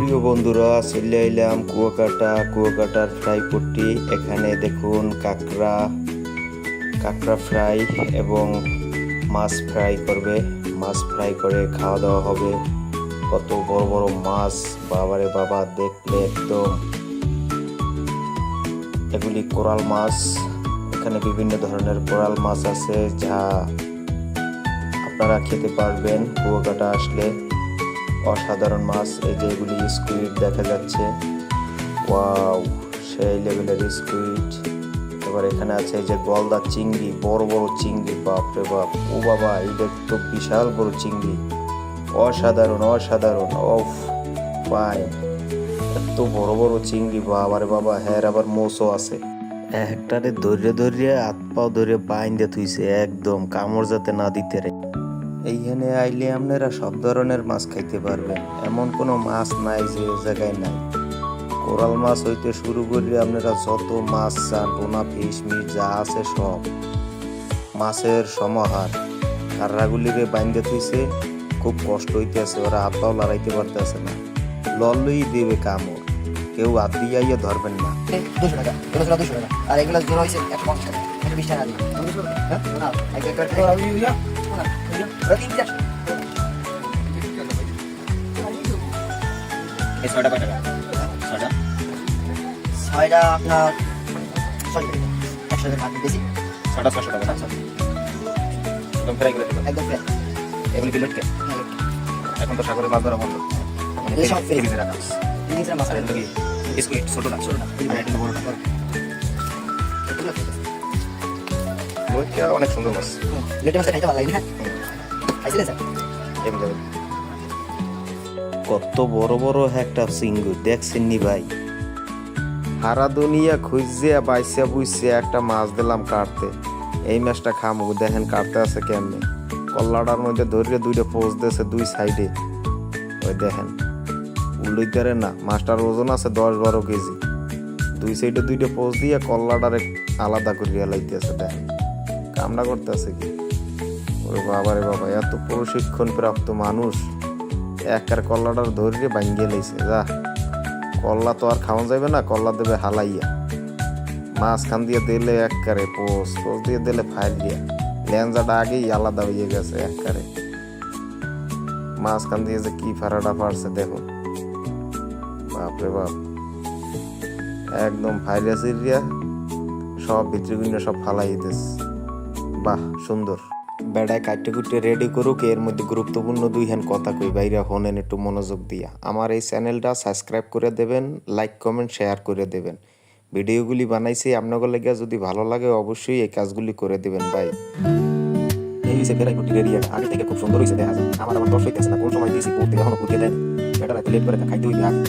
প্রিয় বন্ধুরা, চলে এলাম কুয়াকাটা, কুয়াকাটার ফ্রাই পট্টি। এখানে দেখুন কাঁকড়া কাঁকড়া ফ্রাই এবং মাছ ফ্রাই করবে। মাছ ফ্রাই করে খাওয়া দাওয়া হবে। কত বড় বড় মাছ, বাবারে বাবা, দেখলে একদম এগুলি কোরাল মাছ। এখানে বিভিন্ন ধরনের কোরাল মাছ আছে, যা আপনারা খেতে পারবেন। কুয়াকাটা আসলে অসাধারণ মাছ, এই যে এগুলি স্কুইড দেখা যাচ্ছে। ওয়াও সেই লেভেলের স্কুইড এবার এখানে আছে এই যে গলদা চিংড়ি, বড় বড় চিংড়ি, বাপরে বাপ। ও বাবা, এটা তো বিশাল বড় চিংড়ি। অসাধারণ অসাধারণ অফ ফাইন এত বড় বড় চিংড়ি, বাবারে বাবা হ্যাঁ আবার মোসও আছে। একটারে ধরে ধরে হাত পাও ধরে বাইন্দে থুইছে, একদম কামড় যাতে না দিতে রে। এইখানে আইলে আপনারা সব ধরনের মাছ খাইতে পারবেন এমন কোনো মাছ নাই যে জায়গায় নাই কোরাল মাছ হইতে শুরু করলে আপনারা যত মাছ চান টোনা ফিশ মিট যা আছে সব মাছের সমাহার কার্রাগুলিরে বাইন্দে থইছে খুব কষ্ট হইতেছে ওরা হাত পাও লড়াইতে পারতেছে না লল্লই দেবে কামড় কেউ হাত দিয়ে আইয়া ধরবেন না দুশো টাকা দুশো টাকা আর এগুলো জোর হয়েছে একশো পঞ্চাশ টাকা একশো বিশ টাকা হ্যাঁ না ছয়টা কয় টাকা ছয়টা ছয়টা আপনার ছয়শো টাকা একশো টাকা বেশি ছয়টা ছশো টাকা না একদম ফ্রাই করে দেবো একদম এগুলি বিলেটকে এখন তো সাগরে মাছ ধরা বন্ধ মানে সব ফ্রিজে রাখা স্কুইড ছোট না ছোট না এটা বইটা অনেক সুন্দর মাছ লেটে মাছটা খাইতে ভালো লাগে না খাইছিলেন স্যার? এমনি কত বড় বড় একটা সিঙ্গু দেখছেন নি ভাই? হারা দুনিয়া খুঁজছে বাইসে বুঝছে একটা মাছ দিলাম কাটতে। এই মাছটা খামু দেখেন কাটতে আছে কেমনে। কল্লাটার মধ্যে ধরিয়ে দুইটা পোজ দিয়েছে দুই সাইডে। ওই দেখেন উল্লইতারে না মাছটার ওজন আছে দশ বারো কেজি। দুই সাইডে দুইটা পোজ দিয়ে কল্লাটারে আলাদা করিয়া লাইতেছে দেখেন। কামনা করতেছে কি? ওরে বাবারে বাবা, এত প্রশিক্ষণ প্রাপ্ত মানুষ। একার কল্লাটার ধরিয়ে ভাঙ্গিয়ে লাইছে, যা। কল্লা তো আর খাওয়া যাবে না, কল্লা দেবে হালাইয়া। মাঝখান দিয়ে দিলে এককারে পোস পোস দিয়ে দিলে ফাইল দিয়া লেঞ্জাটা আগেই আলাদা হয়ে গেছে এককারে মাঝখান দিয়ে যে কি ফাড়াটা ফাড়ছে দেখুন। বাপরে বাপ। একদম ফাইলিয়া সিরিয়া, সব ভিতরে সব ফালাই দিস বাহ, সুন্দর। বেড়ায় কাটতে কুটে রেডি করুক, এর মধ্যে গুরুত্বপূর্ণ দুই হ্যান কথা কই বাইরে হনেন একটু মনোযোগ দিয়া। আমার এই চ্যানেলটা সাবস্ক্রাইব করে দেবেন লাইক কমেন্ট শেয়ার করে দেবেন। ভিডিওগুলি বানাইছি, আপনাদের লেগে যদি ভালো লাগে, অবশ্যই এই কাজগুলি করে দেবেন ভাই। এই হইছে বেড়াই কুটির এরিয়া আগে থেকে খুব সুন্দর হইছে, দেখা যায় আমার আমার দশ হইতেছে না, কোন সময় দিয়েছি পড়তে এখনও পুড়িয়ে দেন। বেটা রাতে লেট করে খাইতে হইবে আগে।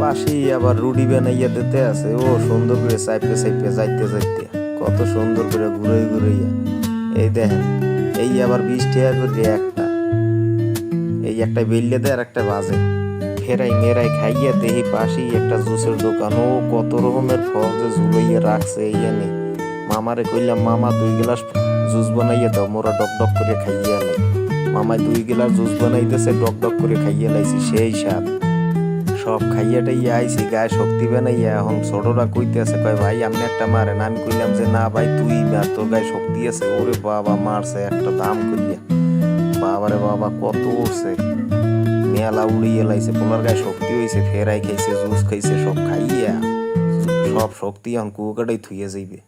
পাশেই আবার রুডি বানাইয়া দিতে আছে, ও সুন্দর করে সাইপে সাইপে যাইতে যাইতে। কত সুন্দর করে ঘুরে ঘুরাইয়া এই দেখেন, এই আবার বিশ টাকা করে একটা। এই একটা বেললে দেয় আর একটা বাজে। ফেরাই মেরাই খাইয়া দেহি পাশেই একটা জুসের দোকান। ও কত রকমের ফল যে ঝুলাইয়া রাখছে, এই এনে মামারে কইলাম, মামা, দুই গ্লাস জুস বানাইয়া দাও। মোরা ডক ডক করে খাইয়া লাই মামায় দুই গ্লাস জুস বানাইতেছে, ডক ডক করে খাইয়া লাইছি, সেই স্বাদ। সব খাইয়া টাইয়া আইছি, গায়ে শক্তি বানাইয়া এখন ছোটরা কইতেছে, কয়, ভাই আপনি একটা মারেন। আমি কইলাম যে, না, ভাই, তুই মার তোর গায়ে শক্তি আছে। ওরে বাবা, মারছে, একটা দাম করিয়া বাবারে বাবা, কত উঠছে মেলা উড়িয়ে লাইছে, পোলার গায়ে শক্তি হইছে, ফেরাই খাইছে, জুস খাইছে, সব খাইয়া, সব শক্তি এখন কুয়াকাটাই থুইয়া যাইবে।